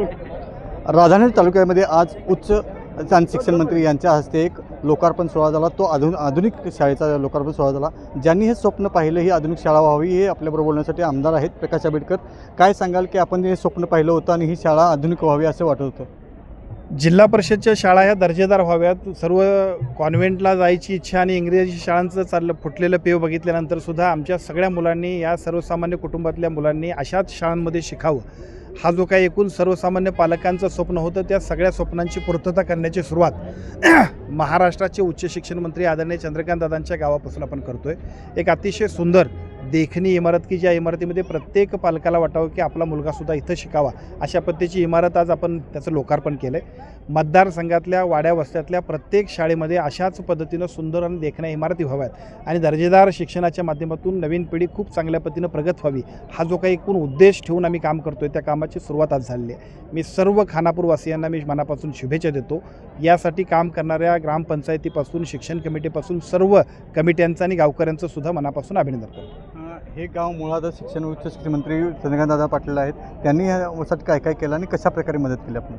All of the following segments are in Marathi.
राधानगरी तालुक्यामध्ये आज उच्च शिक्षण मंत्री यांच्या हस्ते एक लोकार्पण सोहळा झाला. तो आधुन आधुनिक शाळेचा लोकार्पण सोहळा झाला. ज्यांनी हे स्वप्न पाहिलं ही आधुनिक शाळा व्हावी हे आपल्याबरोबर बोलण्यासाठी आमदार आहेत प्रकाश आंबेडकर. काय सांगाल की आपण हे स्वप्न पाहिलं होतं आणि ही शाळा आधुनिक व्हावी असं वाटत होतं? जिल्हा परिषदच्या शाळा ह्या दर्जेदार व्हाव्यात. सर्व कॉन्व्हेंटला जायची इच्छा आणि इंग्रजी शाळांचं चाललं फुटलेलं पेव बघितल्यानंतर सुद्धा आमच्या सगळ्या मुलांनी या सर्वसामान्य कुटुंबातल्या मुलांनी अशाच शाळांमध्ये शिकावं. हा जो काही एकूण सर्वसामान्य पालकांचं स्वप्न होतं त्या सगळ्या स्वप्नांची पूर्तता करण्याची सुरुवात महाराष्ट्राचे उच्च शिक्षण मंत्री आदरणीय चंद्रकांत दादांच्या गावापासून आपण करतोय. एक अतिशय सुंदर देखणी इमारत की ज्या इमारतीमध्ये प्रत्येक पालकाला वाटावं की आपला मुलगासुद्धा इथं शिकावा अशा पद्धतीची इमारत आज आपण त्याचं लोकार्पण केलं आहे मतदारसंघातल्या वाड्या वस्त्यातल्या प्रत्येक शाळेमध्ये अशाच पद्धतीनं सुंदर आणि देखण्या इमारती व्हाव्यात आणि दर्जेदार शिक्षणाच्या माध्यमातून नवीन पिढी खूप चांगल्या पद्धतीनं प्रगत व्हावी. हा जो काही एकूण उद्देश ठेवून आम्ही काम करतो आहे त्या कामाची सुरुवात आज झालेली आहे. मी सर्व खानापूरवासियांना मी मनापासून शुभेच्छा देतो. यासाठी काम करणाऱ्या ग्रामपंचायतीपासून शिक्षण कमिटीपासून सर्व कमिट्यांचं आणि गावकऱ्यांचं सुद्धा मनापासून अभिनंदन करतो. हे गाव मुळात शिक्षण उच्च शिक्षण मंत्री चंद्रकांतदादा पाटील आहेत. त्यांनी ह्यासाठी काय काय केलं आणि कशा प्रकारे मदत केली आपण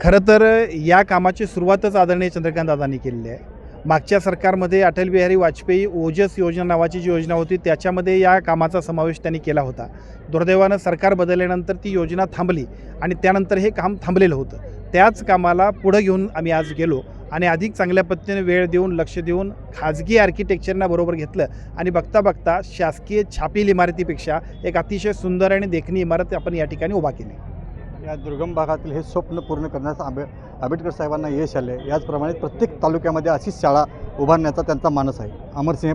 खरं तर या कामाची सुरुवातच आदरणीय चंद्रकांतदादांनी केलेली आहे. मागच्या सरकारमध्ये अटल बिहारी वाजपेयी ओजस योजना नावाची जी योजना होती त्याच्यामध्ये या कामाचा समावेश त्यांनी केला होता. दुर्दैवानं सरकार बदलल्यानंतर ती योजना थांबली आणि त्यानंतर हे काम थांबलेलं होतं. त्याच कामाला पुढं घेऊन आम्ही आज गेलो. आणि अधिक चांगल्या पद्धतीने वेळ देऊन लक्ष देऊन खाजगी आर्किटेक्चरना बरोबर घेतलं आणि बघता बघता शासकीय छापील इमारतीपेक्षा एक अतिशय सुंदर आणि देखणी इमारत आपण या ठिकाणी उभा केली. या दुर्गम भागातील हे स्वप्न पूर्ण करण्यास आंबे आंबेडकर साहेबांना यश आले याचप्रमाणे प्रत्येक तालुक्यामध्ये अशीच शाळा उभारण्याचा त्यांचा मानस आहे. अमरसिंह